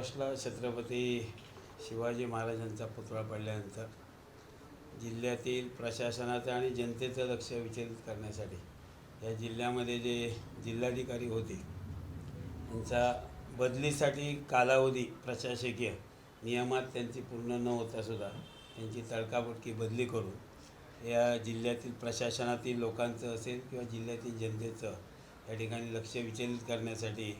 ऑगस्टला छत्रपती शिवाजी महाराजांचा पुतळा पडल्यानंतर जिल्ह्यातील प्रशासनाचं आणि जनतेचं लक्ष विचलित करण्यासाठी या जिल्ह्यामध्ये जे जिल्हाधिकारी होते त्यांचा बदलीसाठी कालावधी प्रशासकीय नियमात त्यांची पूर्ण न होतासुद्धा त्यांची तडकाफडकी बदली करून या जिल्ह्यातील प्रशासनातील लोकांचं असेल किंवा जिल्ह्यातील जनतेचं या ठिकाणी लक्ष विचलित करण्यासाठी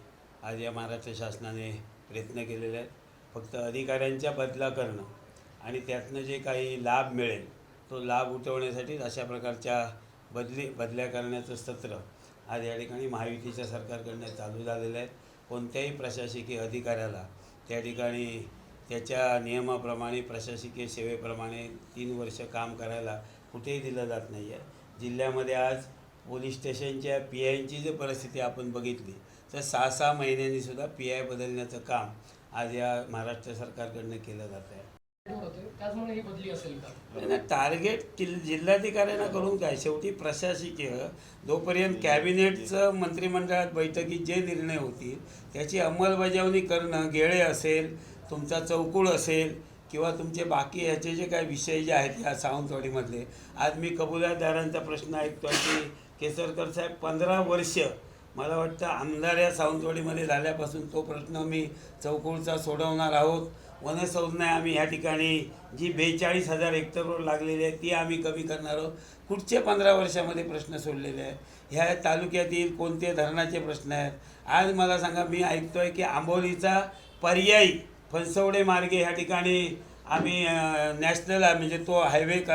आज या महाराष्ट्र शासनाने प्रयत्न केलेले आहेत. फक्त अधिकाऱ्यांच्या बदला करणं आणि त्यातनं जे काही लाभ मिळेल तो लाभ उठवण्यासाठी अशा प्रकारच्या बदली बदल्या करण्याचं सत्र आज या ठिकाणी महायुतीच्या सरकारकडनं चालू झालेलं आहे. कोणत्याही प्रशासकीय अधिकाऱ्याला त्या ठिकाणी त्याच्या नियमाप्रमाणे प्रशासकीय सेवेप्रमाणे तीन वर्ष काम करायला कुठेही दिलं जात नाही आहे जिल्ह्यामध्ये आज पोलीस स्टेशनच्या पी आयची जर परिस्थिती आपण बघितली तर सहा सहा महिन्यांनी सुद्धा पी आय बदलण्याचं काम आज या महाराष्ट्र सरकारकडनं केलं जात आहे नाही टार्गेट किल जिल्हाधिकाऱ्यांना करून काय? शेवटी प्रशासकीय जोपर्यंत कॅबिनेटचं मंत्रिमंडळात बैठकीत जे निर्णय होतील त्याची अंमलबजावणी करणं गेळे असेल तुमचा चौकुळ असेल किंवा तुमचे बाकी ह्याचे जे काही विषय जे आहेत या सावंतवाडीमधले आज मी कबुलातदारांचा प्रश्न ऐकतो की केसरकर साहेब पंधरा वर्ष मला वाटतं आमदार या सावंतवाडीमध्ये झाल्यापासून तो प्रश्न मी चौकुळचा सोडवणार आहोत. वनसंज्ञा आम्ही ह्या ठिकाणी जी बेचाळीस हजार हेक्टरवर लागलेली आहे ती आम्ही कमी करणार आहोत. कुठचे पंधरा वर्षामध्ये प्रश्न सोडलेले आहेत. ह्या तालुक्यातील कोणते धरणाचे प्रश्न आहेत? आज मला सांगा मी ऐकतो आहे की आंबोलीचा पर्यायी फणसवडे मार्गे ह्या ठिकाणी आम्ही नॅशनल म्हणजे तो हायवे क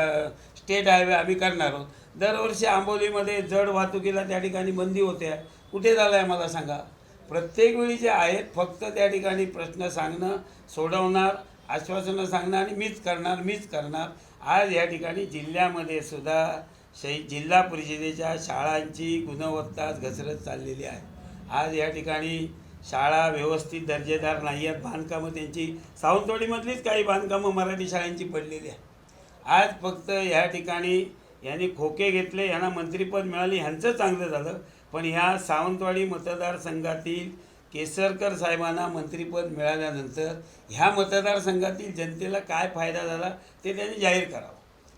स्टेट हायवे आम्ही करणार आहोत. दरवर्षी आंबोलीमध्ये जड वाहतुकीला त्या ठिकाणी बंदी होते. कुठे झालं आहे मला सांगा. प्रत्येक वेळी जे आहेत फक्त त्या ठिकाणी प्रश्न सांगणं सोडवणार आश्वासनं सांगणं आणि मीच करणार मीच करणार. आज या ठिकाणी जिल्ह्यामध्ये सुद्धा शै जिल्हा परिषदेच्या शाळांची गुणवत्ता घसरत चाललेली आहे. आज या ठिकाणी शाळा व्यवस्थित दर्जेदार नाही आहेत. बांधकामं त्यांची सावंतवाडीमधलीच काही बांधकामं मराठी शाळांची पडलेली आहे आज फक्त ह्या ठिकाणी यांनी खोके घेतले यांना मंत्रिपद मिळाली ह्यांचं चांगलं झालं. पण ह्या सावंतवाडी मतदारसंघातील केसरकर साहेबांना मंत्रिपद मिळाल्यानंतर ह्या मतदारसंघातील जनतेला काय फायदा झाला ते त्यांनी जाहीर करावं.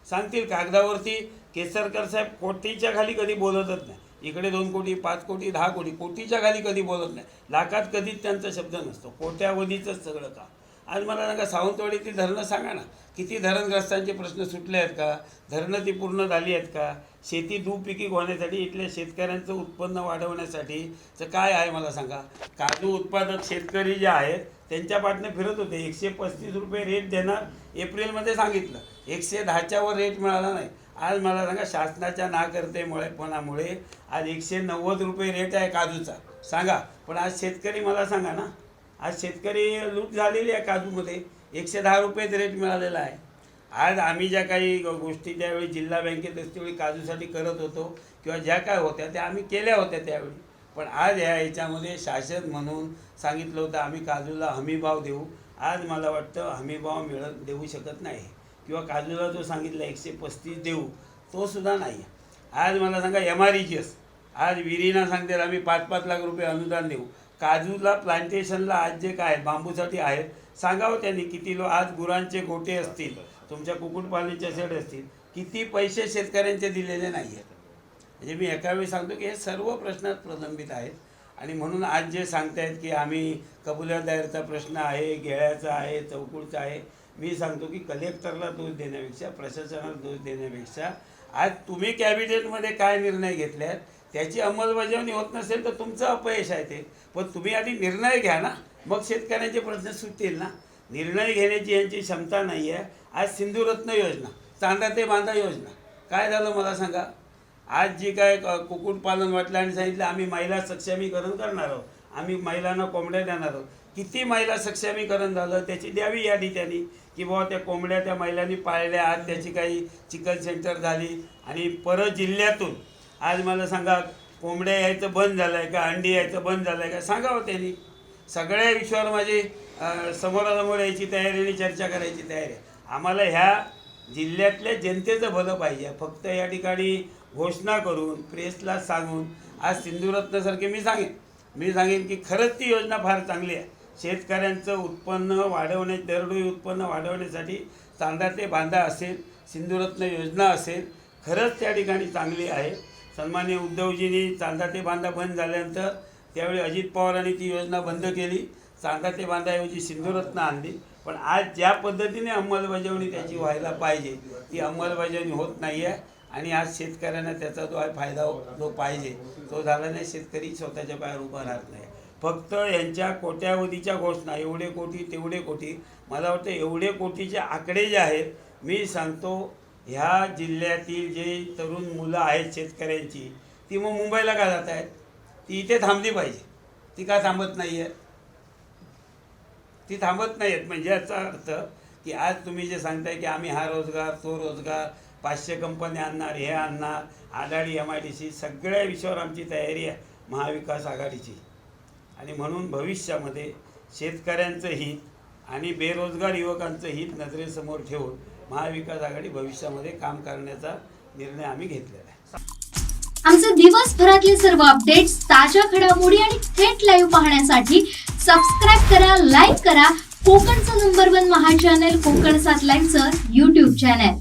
सांगतील कागदावरती केसरकर साहेब कोटीच्या खाली कधी बोलतच नाही. इकडे दोन कोटी पाच कोटी दहा कोटी कोटीच्या खाली कधी बोलत नाही. लाखात कधीच त्यांचा शब्द नसतो. कोट्यावधीचंच सगळं काम. आज मला सांगा सावंतवाडीतील धरणं सांगा ना. किती धरणग्रस्तांचे प्रश्न सुटले आहेत का? धरणं ती पूर्ण झाली आहेत का? शेती दुपिकी होण्यासाठी इथल्या शेतकऱ्यांचं उत्पन्न वाढवण्यासाठी तर काय आहे मला सांगा? काजू उत्पादक शेतकरी जे आहेत त्यांच्या पाठनं फिरत होते. एकशे पस्तीस रुपये रेट देणार एप्रिलमध्ये सांगितलं. एकशे दहाच्यावर रेट मिळाला नाही. आज मला सांगा शासनाच्या नाकर्तेमुळेपणामुळे आज एकशे नव्वद रुपये रेट आहे काजूचा. सांगा. पण आज शेतकरी मला सांगा ना आज शेतकरी लूट झालेली आहे काजूमध्ये. एकशे दहा रुपयेच रेट मिळालेला आहे. आज आम्ही ज्या काही गोष्टी त्यावेळी जिल्हा बँकेत असतेवेळी काजूसाठी करत होतो किंवा ज्या काय होत्या त्या आम्ही केल्या होत्या त्यावेळी. पण आज ह्या याच्यामध्ये शासन म्हणून सांगितलं होतं आम्ही काजूला हमीभाव देऊ. आज मला वाटतं हमीभाव मिळत देऊ शकत नाही. किंवा काजूला जो सांगितला एकशे पस्तीस देऊ तो सुद्धा नाही. आज मला सांगा M R E G S आज विहिरीना सांगते आम्ही पाच पाच लाख रुपये अनुदान देऊ. काजूला प्लांटेशनला आज जे काय बांबूसाठी आहेत सांगावं त्यांनी किती लो आज गुरांचे गोटे असतील तुमच्या कुक्कुटपालनीच्या शेड असतील किती पैसे शेतकऱ्यांचे दिलेले नाही आहेत म्हणजे मी एका वेळी सांगतो की हे सर्व प्रश्नात प्रलंबित आहेत. आणि म्हणून आज जे सांगतायत की आम्ही कबुलादारचा प्रश्न आहे गेळ्याचा आहे चौकुळचा आहे मी सांगतो की कलेक्टरला दोष देण्यापेक्षा प्रशासनाला दोष देण्यापेक्षा आज तुम्ही कॅबिनेटमध्ये काय निर्णय घेतल्यात आहेत त्याची अंमलबजावणी होत नसेल तर तुमचं अपयश आहे ते. पण तुम्ही आधी निर्णय घ्या ना. मग शेतकऱ्यांचे प्रश्न सुटतील ना. निर्णय घेण्याची यांची क्षमता नाही आहे आज सिंधुरत्न योजना चांदा ते बांधा योजना. काय झालं मला सांगा? आज जी काय क- कुक्कुटपालन वाटलं सांगितलं आम्ही महिला सक्षमीकरण करणार आहोत. आम्ही महिलांना कोंबड्या देणार आहोत. किती महिला सक्षमीकरण झालं त्याची द्यावी यादी त्यांनी की बाबा त्या कोंबड्या त्या महिलांनी पाळल्या आज त्याची काही चिकन सेंटर झाली. आणि परत जिल्ह्यातून आज मला सांगा कोंबड्या यायचं बंद झालं आहे का? अंडी यायचं बंद झालं आहे का? सांगावं त्यांनी. सगळ्या विषयावर माझी समोरासमोर यायची तयारी आणि चर्चा करायची तयारी. आहे आम्हाला ह्या जिल्ह्यातल्या जनतेचं भलं पाहिजे. फक्त या ठिकाणी घोषणा करून प्रेसला सांगून आज सिंधुरत्नसारखे मी सांगेन. मी सांगेन की खरंच ती योजना फार चांगली आहे. शेतकऱ्यांचं उत्पन्न वाढवणे दरडोई उत्पन्न वाढवण्यासाठी चांदा ते बांधा असेल सिंधुरत्न योजना असेल खरंच त्या ठिकाणी चांगली आहे. सन्मान्य उद्धवजींनी चांदा ते बांधा बंद झाल्यानंतर त्यावेळी अजित पवारांनी ती योजना बंद केली. चांदा ते बांधाऐवजी सिंधुरत्न आणली. पण आज ज्या पद्धतीने अंमलबजावणी त्याची व्हायला पाहिजे ती अंमलबजावणी होत नाही आहे आणि आज शेतकऱ्यांना त्याचा जो आहे फायदा जो पाहिजे. तो झाला नाही शेतकरी स्वतःच्या पायावर उभा राहत नाही. फक्त यांच्या कोट्यावधीच्या घोषणा एवढे कोटी तेवढे कोटी मला वाटतं एवढे कोटीचे आकडे जे आहेत मी सांगतो ह्या जिल्ह्यातील जे तरुण मुलं आहेत शेतकऱ्यांची ती मग मुंबईला का जात आहेत? ती इथे थांबली पाहिजे. ती का थांबत नाही आहे ती थांबत नाही आहेत म्हणजे याचा अर्थ की आज तुम्ही जे सांगताय की आम्ही हा रोजगार तो रोजगार पाचशे कंपन्या आणणार हे आणणार आडाडी एम आय डी सी सगळ्या विषयावर आमची तयारी आहे महाविकास आघाडीची. आणि म्हणून भविष्यामध्ये शेतकऱ्यांचं हित आणि बेरोजगार युवकांचं हित नजरेसमोर ठेवून महाविकास आघाडी भविष्यामध्ये काम करण्याचा निर्णय आम्ही घेतलेला आहे. आमचे दिवसभरातले सर्व अपडेट्स ताज्या घडामोडी आणि थेट लाईव्ह पाहण्यासाठी सबस्क्राईब करा लाईक करा. कोकणचं नंबर वन महा चॅनल कोकण सात लाईनचं युट्यूब चॅनल